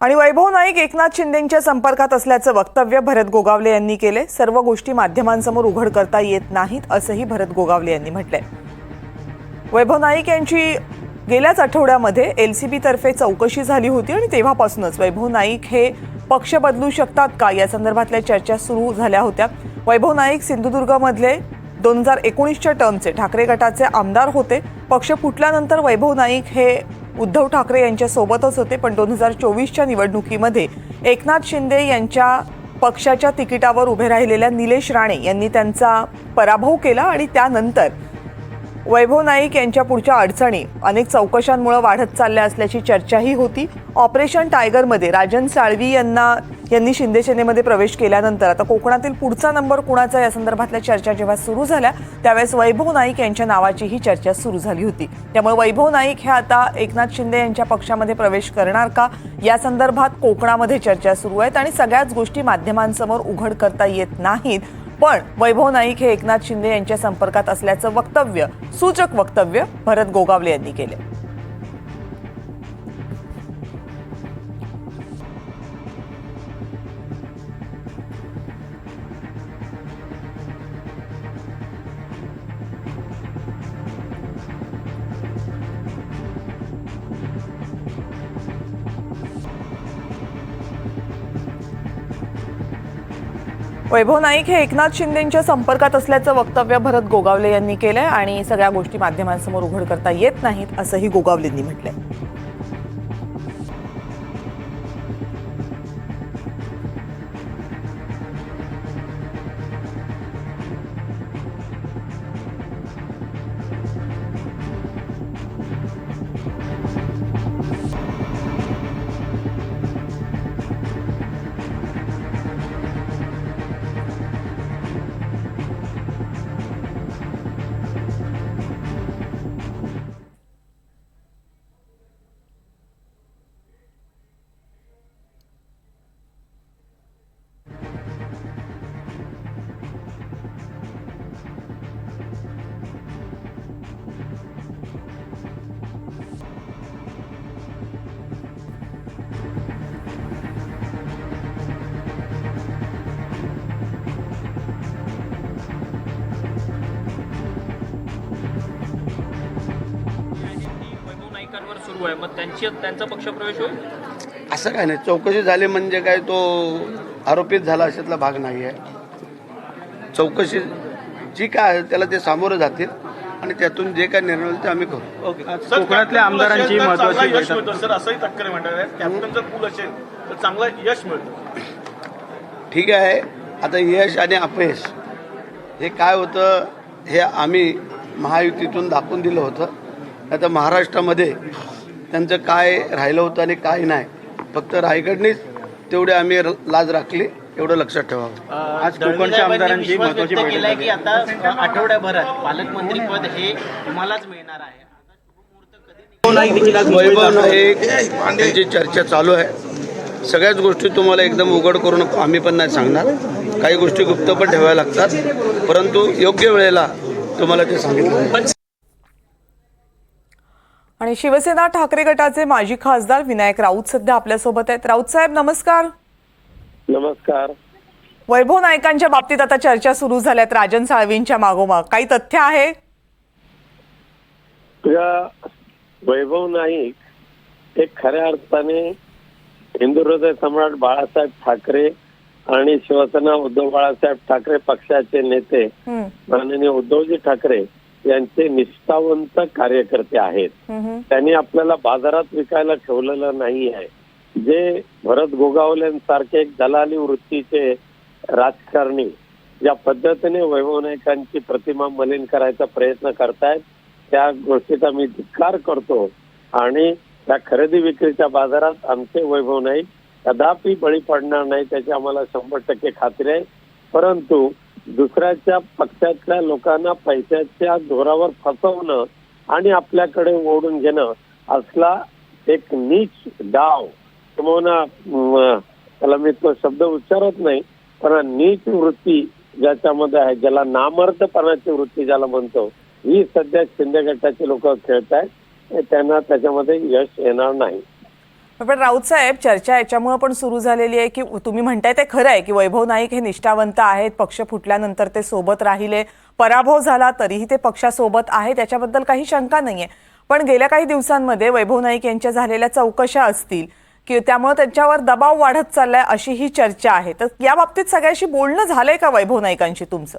आणि वैभव नाईक एकनाथ शिंदेंच्या संपर्कात असल्याचं वक्तव्य भरत गोगावले यांनी केले. सर्व गोष्टी माध्यमांसमोर उघड करता येत नाहीत असंही भरत गोगावले यांनी म्हटलंय. वैभव नाईक यांची गेल्याच आठवड्यामध्ये एल सी बीतर्फे चौकशी झाली होती आणि तेव्हापासूनच वैभव नाईक हे पक्ष बदलू शकतात का? या संदर्भातल्या चर्चा सुरू झाल्या होत्या. वैभव नाईक सिंधुदुर्गमधले दोन हजार एकोणीसच्या टर्मचे ठाकरे गटाचे आमदार होते. पक्ष फुटल्यानंतर वैभव नाईक हे उद्धव ठाकरे यांच्यासोबतच होते पण दोन हजार चोवीसच्या निवडणुकीमध्ये एकनाथ शिंदे यांच्या पक्षाच्या तिकिटावर उभे राहिलेल्या निलेश राणे यांनी त्यांचा पराभव केला आणि त्यानंतर वैभव नाईक यांच्या पुढच्या अडचणी अनेक चौकशांमुळे वाढत चालल्या असल्याची चर्चाही होती. ऑपरेशन टायगरमध्ये राजन साळवी यांना यांनी शिंदेसेनेमध्ये प्रवेश केल्यानंतर आता कोकणातील पुढचा नंबर कुणाचा या संदर्भातल्या चर्चा जेव्हा सुरू झाल्या त्यावेळेस वैभव नाईक यांच्या नावाचीही चर्चा सुरू झाली होती. त्यामुळे वैभव नाईक हे आता एकनाथ शिंदे यांच्या पक्षामध्ये प्रवेश करणार का? या संदर्भात कोकणामध्ये चर्चा सुरू आहेत आणि सगळ्याच गोष्टी माध्यमांसमोर उघड करता येत नाहीत. पण वैभव नाईक हे एकनाथ शिंदे यांच्या संपर्कात असल्याचं वक्तव्य सूचक वक्तव्य भरत गोगावले यांनी केलं. वैभव नाईक हे एकनाथ शिंदेच्या संपर्कात असल्याचं वक्तव्य भरत गोगावले यांनी केलंय आणि सगळ्या गोष्टी माध्यमांसमोर उघड करता येत नाहीत असंही गोगावलेंनी म्हटलंय. सुरू आहे. मग त्यांची त्यांचा पक्षप्रवेश होईल? असं काय नाही. चौकशी झाली म्हणजे काय तो आरोपित झाला अशातला भाग नाही आहे. चौकशी जी काय आहे त्याला ते सामोरं जातील आणि त्यातून जे काय निर्णय होईल ते आम्ही करू. ओके. कोकणातल्या आमदारांची महत्वाची यश. मिळतं. सर असंही तक्रार म्हणतात. कॅप्टन जर पूल असेल तर चांगलं यश मिळतं. ठीक आहे. आता यश आणि अपयश हे काय होतं हे आम्ही महायुतीतून दाखवून दिलं होतं. आता महाराष्ट्रामध्ये त्यांचं काय राहिलं होतं आणि काय नाही. फक्त रायगडनीच तेवढे आम्ही लाज राखली एवढं लक्षात ठेवावं. आज कोकणच्या आमदारांची महत्वाची बैठक केलाय झाली. की आता आठवड्याभरात पालकमंत्री पद हे तुम्हालाच मिळणार आहे. वैभव नाईक यांची चर्चा चालू आहे. सगळ्याच गोष्टी तुम्हाला एकदम उघड करून आम्ही पण नाही सांगणार. काही गोष्टी गुप्त पण ठेवायला लागतात. परंतु योग्य वेळेला तुम्हाला ते सांगितलं आणि शिवसेना ठाकरे गटाचे माजी खासदार विनायक राऊत सध्या आपल्यासोबत आहेत. राऊत साहेब नमस्कार. नमस्कार. वैभव नाईकांच्या बाबतीत आता चर्चा सुरू झाल्यात राजन साळवींच्या मागोमाग. काही तथ्य आहे? वैभव नाईक हे खऱ्या अर्थाने हिंदू हृदय सम्राट बाळासाहेब ठाकरे आणि शिवसेना उद्धव बाळासाहेब ठाकरे पक्षाचे नेते माननीय उद्धवजी ठाकरे यांचे निष्ठावंत कार्यकर्ते आहेत. त्यांनी आपल्याला बाजारात विकायला ठेवलेलं नाही आहे जे भरत गोगावलेंसारखे एक दलाली वृत्तीचे राजकारणी ज्या पद्धतीने वैभव नाईकांची प्रतिमा मलिन करायचा प्रयत्न करतायत त्या गोष्टीचा मी धिक्कार करतो. आणि त्या खरेदी विक्रीच्या बाजारात आमचे वैभव नाईक कदापि बळी पडणार नाही त्याची आम्हाला शंभर टक्के खात्री आहे. परंतु दुसऱ्याच्या पक्षातल्या लोकांना पैशाच्या जोरावर फसवणं आणि आपल्याकडे ओढून घेणं असला एक नीच डाव. किंवा त्याला मी तो शब्द उच्चारत नाही पण नीच वृत्ती ज्याच्यामध्ये आहे ज्याला नामर्थपणाची वृत्ती ज्याला म्हणतो ही सध्या शिंदे गटाचे लोक खेळत आहेत त्यांना त्याच्यामध्ये यश येणार नाही. पण राऊत साहेब चर्चा याच्यामुळे पण सुरू झालेली आहे की तुम्ही म्हणताय ते खरं आहे की वैभव नाईक हे निष्ठावंत आहेत पक्ष फुटल्यानंतर ते सोबत राहिले पराभव झाला तरीही ते पक्षासोबत आहेत त्याच्याबद्दल काही शंका नाहीये. पण गेल्या काही दिवसांमध्ये वैभव नाईक यांच्या झालेल्या चौकशा असतील की त्यामुळे त्यांच्यावर दबाव वाढत चाललाय अशी ही चर्चा आहे. तर या बाबतीत सगळ्याशी बोलणं झालंय का वैभव नाईकांशी तुमचं?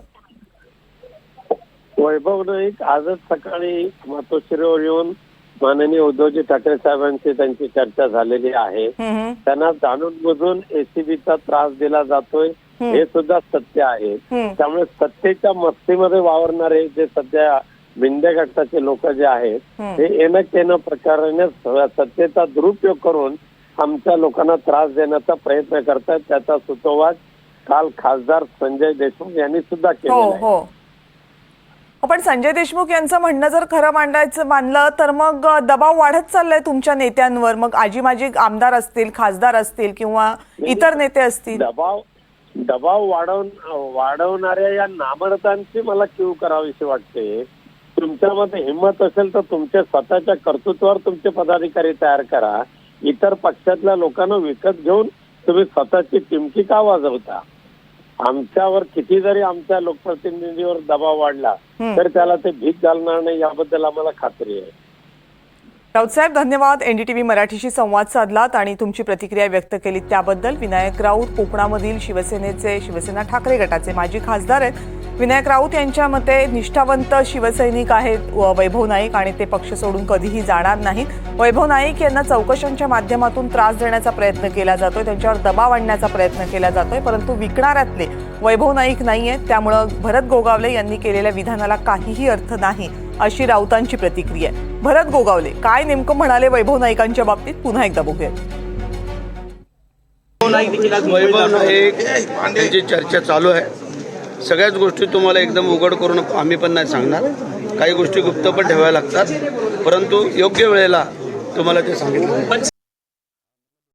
वैभव नाईक आजच सकाळी मातोश्रीवर येऊन माननीय उद्धवजी ठाकरे साहेबांची त्यांची चर्चा झालेली आहे. त्यांना जाणून बुजून एसीबीचा त्रास दिला जातोय हे सुद्धा सत्य आहे. त्यामुळे सत्तेच्या मस्तीमध्ये वावरणारे जे सध्या विंध्य गटाचे लोक जे आहेत. ते येणं केनं प्रकाराने सत्तेचा दुरुपयोग करून आमच्या लोकांना त्रास देण्याचा प्रयत्न करतात त्याचा सुतोवाच काल खासदार संजय देशमुख यांनी सुद्धा हो केलेला आहे हो हो, पण संजय देशमुख यांचं म्हणणं जर खरं मांडायचं मानलं तर मग दबाव वाढत चाललाय तुमच्या नेत्यांवर. मग आजी माजी आमदार असतील खासदार असतील किंवा इतर नेते असतील? दबाव दबाव वाढवून वाढवणाऱ्या या नामर्दांची मला क्यू करावीशी वाटते. तुमच्यामध्ये हिंमत असेल तर तुमच्या स्वतःच्या कर्तृत्वावर तुमचे पदाधिकारी तयार करा. इतर पक्षातल्या लोकांना विकत घेऊन तुम्ही स्वतःची टिमकी का वाजवता? आमच्यावर किती जरी आमच्या लोकप्रतिनिधीवर दबाव वाढला. तर त्याला ते भीक घालणार नाही याबद्दल आम्हाला खात्री आहे. राऊत साहेब धन्यवाद. एनडीटीव्ही मराठीशी संवाद साधलात आणि तुमची प्रतिक्रिया व्यक्त केली त्याबद्दल विनायक राऊत कोकणामधील शिवसेनेचे शिवसेना ठाकरे गटाचे माजी खासदार आहेत. विनायक राऊत यांच्या मते निष्ठावंत शिवसैनिक आहेत वैभव नाईक आणि ते पक्ष सोडून कधीही जाणार नाहीत. वैभव नाईक यांना चौकशांच्या माध्यमातून त्रास देण्याचा प्रयत्न केला जातोय त्यांच्यावर दबाव आणण्याचा प्रयत्न केला जातोय परंतु विकणाऱ्यातले वैभव नाईक नाही आहेत त्यामुळं भरत गोगावले यांनी केलेल्या विधानाला काहीही अर्थ नाही अशी राऊतांची प्रतिक्रिया आहे. भरत गोगावले काय नेमकं म्हणाले वैभव नाईकांच्या बाबतीत? पुन्हा एकदा बघूया वैभव नाईक यांची चर्चा चालू आहे. सगळ्याच गोष्टी तुम्हाला एकदम उघड करून आम्ही पण नाही सांगणार. काही गोष्टी गुप्त पण ठेवाव्या लागतात. परंतु योग्य वेळेला तुम्हाला ते सांगितलं पण